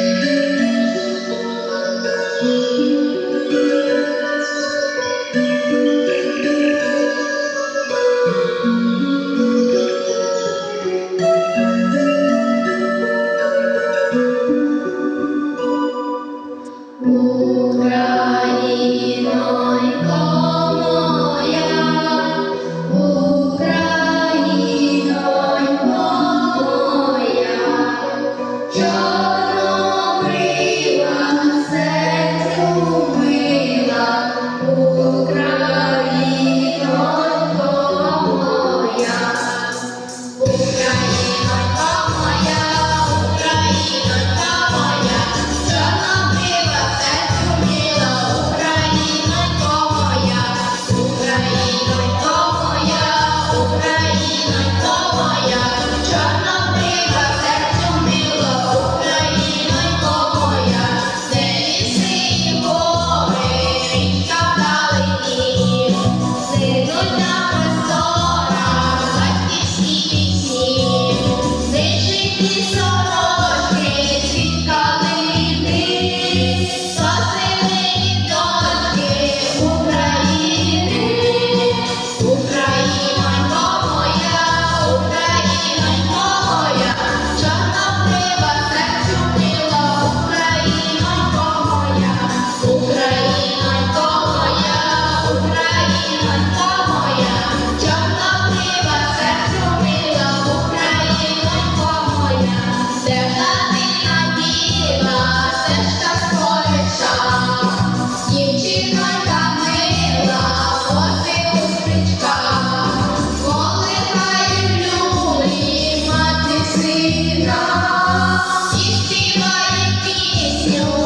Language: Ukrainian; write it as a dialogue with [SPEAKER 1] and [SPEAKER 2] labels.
[SPEAKER 1] Thank. Україна, всі співають пісню.